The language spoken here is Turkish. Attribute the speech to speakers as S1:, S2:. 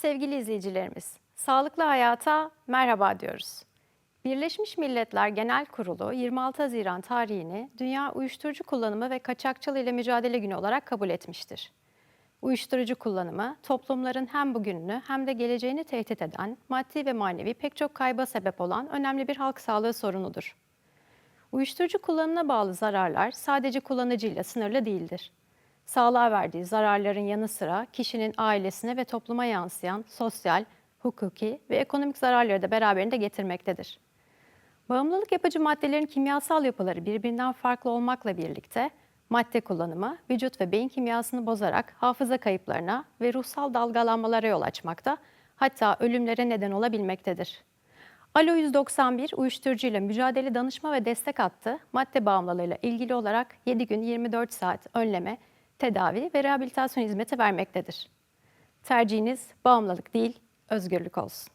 S1: Sevgili izleyicilerimiz, sağlıklı hayata merhaba diyoruz. Birleşmiş Milletler Genel Kurulu 26 Haziran tarihini Dünya Uyuşturucu Kullanımı ve Kaçakçılığı ile Mücadele Günü olarak kabul etmiştir. Uyuşturucu kullanımı toplumların hem bugününü hem de geleceğini tehdit eden, maddi ve manevi pek çok kayba sebep olan önemli bir halk sağlığı sorunudur. Uyuşturucu kullanımına bağlı zararlar sadece kullanıcıyla sınırlı değildir. Sağlığa verdiği zararların yanı sıra kişinin ailesine ve topluma yansıyan sosyal, hukuki ve ekonomik zararları da beraberinde getirmektedir. Bağımlılık yapıcı maddelerin kimyasal yapıları birbirinden farklı olmakla birlikte madde kullanımı vücut ve beyin kimyasını bozarak hafıza kayıplarına ve ruhsal dalgalanmalara yol açmakta, hatta ölümlere neden olabilmektedir. Alo 191 uyuşturucu ile mücadele danışma ve destek hattı madde bağımlılığıyla ilgili olarak 7 gün 24 saat önleme, tedavi ve rehabilitasyon hizmeti vermektedir. Tercihiniz bağımlılık değil, özgürlük olsun.